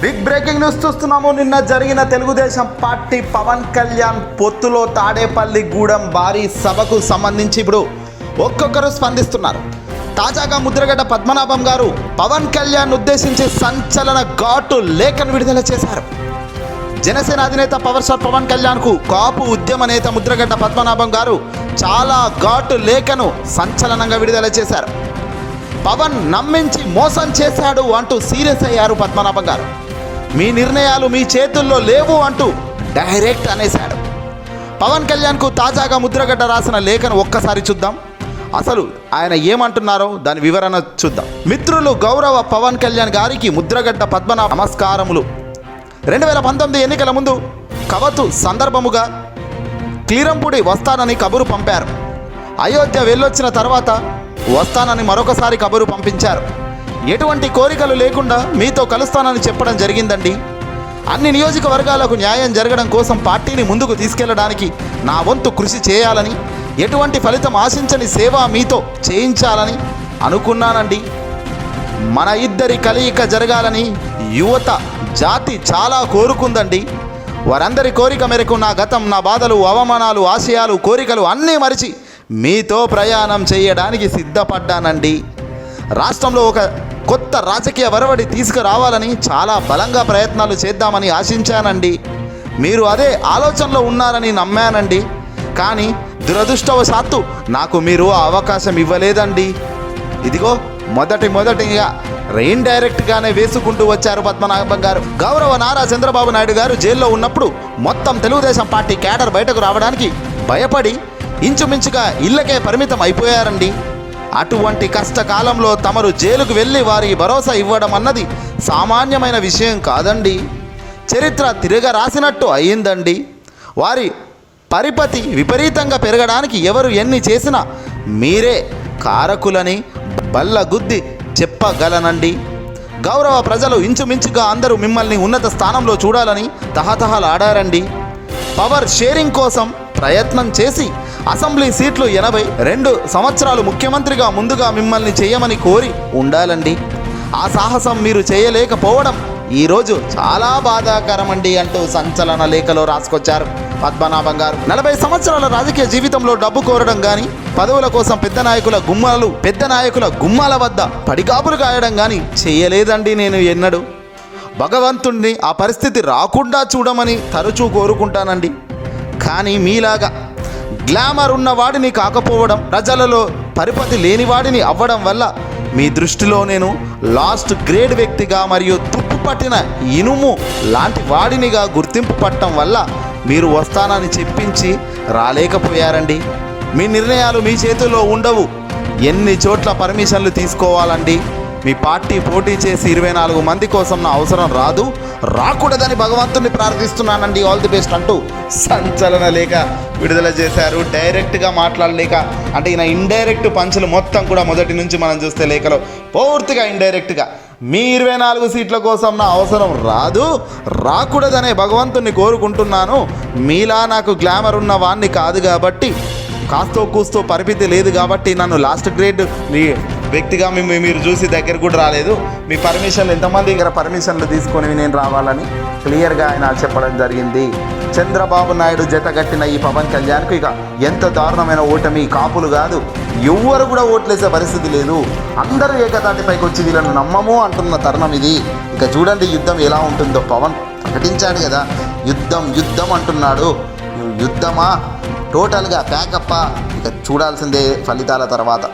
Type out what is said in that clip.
Big breaking news చూస్తున్నాము. నిన్న జరిగిన తెలుగుదేశం పార్టీ పవన్ కళ్యాణ్ పొత్తులో తాడేపల్లి గూడెం భారీ సభకు సంబంధించి ఇప్పుడు ఒక్కొక్కరు స్పందిస్తున్నారు. తాజాగా ముద్రగడ్డ పద్మనాభం గారు పవన్ కళ్యాణ్ ఉద్దేశించి సంచలన ఘాటు లేఖను విడుదల చేశారు. జనసేన అధినేత పవర్ స్టార్ పవన్ కళ్యాణ్కు కాపు ఉద్యమ నేత ముద్రగడ్డ పద్మనాభం గారు చాలా ఘాటు లేఖను సంచలనంగా విడుదల చేశారు. పవన్ నమ్మించి మోసం చేశాడు అంటూ సీరియస్ అయ్యారు పద్మనాభం గారు. మీ నిర్ణయాలు మీ చేతుల్లో లేవు అంటూ డైరెక్ట్ అనేశాడు. పవన్ కళ్యాణ్కు తాజాగా ముద్రగడ్డ రాసిన లేఖను ఒక్కసారి చూద్దాం. అసలు ఆయన ఏమంటున్నారో దాని వివరణ చూద్దాం. మిత్రులు గౌరవ పవన్ కళ్యాణ్ గారికి ముద్రగడ్డ పద్మనాభ నమస్కారములు. రెండు వేల పంతొమ్మిది ఎన్నికల ముందు కవతు సందర్భముగా క్లీరంపూడి వస్తానని కబురు పంపారు. అయోధ్య వెళ్ళొచ్చిన తర్వాత వస్తానని మరొకసారి కబురు పంపించారు. ఎటువంటి కోరికలు లేకుండా మీతో కలుస్తానని చెప్పడం జరిగిందండి. అన్ని నియోజకవర్గాలకు న్యాయం జరగడం కోసం పార్టీని ముందుకు తీసుకెళ్ళడానికి నా వంతు కృషి చేయాలని ఎటువంటి ఫలితం ఆశించని సేవ మీతో చేయించాలని అనుకున్నానండి. మన ఇద్దరి కలయిక జరగాలని యువత జాతి చాలా కోరుకుందండి. వారందరి కోరిక మేరకు నా గతం నా బాధలు అవమానాలు ఆశయాలు కోరికలు అన్నీ మరిచి మీతో ప్రయాణం చేయడానికి సిద్ధపడ్డానండి. రాష్ట్రంలో ఒక కొత్త రాజకీయ వరవడి తీసుకురావాలని చాలా బలంగా ప్రయత్నాలు చేద్దామని ఆశించానండి. మీరు అదే ఆలోచనలో ఉన్నారని నమ్మానండి. కానీ దురదృష్టవశాత్తు నాకు మీరు ఆ అవకాశం ఇవ్వలేదండి. ఇదిగో మొదటి మొదటిగా రెయిన్ డైరెక్ట్గానే వేసుకుంటూ వచ్చారు పద్మనాభం గారు. గౌరవ నారా చంద్రబాబు నాయుడు గారు జైల్లో ఉన్నప్పుడు మొత్తం తెలుగుదేశం పార్టీ క్యాడర్ బయటకు రావడానికి భయపడి ఇంచుమించుగా ఇళ్ళకే పరిమితం అయిపోయారండి. అటువంటి కష్టకాలంలో తమరు జైలుకు వెళ్ళి వారికి భరోసా ఇవ్వడం అన్నది సామాన్యమైన విషయం కాదండి. చరిత్ర తిరగ రాసినట్టు అయ్యిందండి వారి పరిపతి విపరీతంగా పెరగడానికి ఎవరు ఎన్ని చేసినా మీరే కారకులని బల్లగుద్ది చెప్పగలనండి. గౌరవ ప్రజలు ఇంచుమించుగా అందరూ మిమ్మల్ని ఉన్నత స్థానంలో చూడాలని తహతహలాడారండి. పవర్ షేరింగ్ కోసం ప్రయత్నం చేసి అసెంబ్లీ సీట్లు ఎనభై రెండు సంవత్సరాలు ముఖ్యమంత్రిగా ముందుగా మిమ్మల్ని చేయమని కోరి ఉండాలండి. ఆ సాహసం మీరు చేయలేకపోవడం ఈరోజు చాలా బాధాకరమండి అంటూ సంచలన లేఖలో రాసుకొచ్చారు పద్మనాభం గారు. నలభై సంవత్సరాల రాజకీయ జీవితంలో డబ్బు కోరడం కానీ పదవుల కోసం పెద్ద నాయకుల గుమ్మాలు పెద్ద నాయకుల గుమ్మాల వద్ద పడిగాపులు కాయడం కానీ చేయలేదండి నేను ఎన్నడూ. భగవంతుణ్ణి ఆ పరిస్థితి రాకుండా చూడమని తరచూ కోరుకుంటానండి. కానీ మీలాగా గ్లామర్ ఉన్న వాడిని కాకపోవడం ప్రజలలో పరిపతి లేనివాడిని అవ్వడం వల్ల మీ దృష్టిలో నేను లాస్ట్ గ్రేడ్ వ్యక్తిగా మరియు తుప్పు పట్టిన ఇనుము లాంటి వాడినిగా గుర్తింపు పట్టడం వల్ల మీరు వస్తానని చెప్పించి రాలేకపోయారండి. మీ నిర్ణయాలు మీ చేతుల్లో ఉండవు. ఎన్ని చోట్ల పర్మిషన్లు తీసుకోవాలండి? మీ పార్టీ పోటీ చేసి ఇరవై నాలుగు మంది కోసం నా అవసరం రాదు. రాకూడదని భగవంతుని ప్రార్థిస్తున్నానండి. ఆల్ ది బెస్ట్ అంటూ సంచలన లేఖ విడుదల చేశారు. డైరెక్ట్గా మాట్లాడలేక అంటే ఈయన ఇండైరెక్ట్ పంచులు మొత్తం కూడా మొదటి నుంచి మనం చూస్తే లేఖలో పూర్తిగా ఇండైరెక్ట్గా. మీ ఇరవై నాలుగు సీట్ల కోసం నా అవసరం రాదు. రాకూడదనే భగవంతుని కోరుకుంటున్నాను. మీలా నాకు గ్లామర్ ఉన్న వాణ్ణి కాదు కాబట్టి కాస్తో కూస్తో పరిమితి లేదు కాబట్టి నన్ను లాస్ట్ గ్రేడ్ వ్యక్తిగా మేము మీరు చూసి దగ్గర కూడా రాలేదు. మీ పర్మిషన్లు ఎంతమంది దగ్గర పర్మిషన్లు తీసుకొని నేను రావాలని క్లియర్గా ఆయన చెప్పడం జరిగింది. చంద్రబాబు నాయుడు జతగట్టిన ఈ పవన్ కళ్యాణ్కు ఇక ఎంత దారుణమైన ఓటమి కాపులు కాదు. ఎవ్వరు కూడా ఓట్లేసే పరిస్థితి లేదు. అందరూ ఏకతాటిపైకి వచ్చి వీళ్ళను నమ్మము అంటున్న తరుణం ఇది. ఇక చూడండి యుద్ధం ఎలా ఉంటుందో. పవన్ ప్రకటించాడు కదా యుద్ధం యుద్ధం అంటున్నాడు. యుద్ధమా? టోటల్గా ప్యాకప్పా? ఇక చూడాల్సిందే ఫలితాల తర్వాత.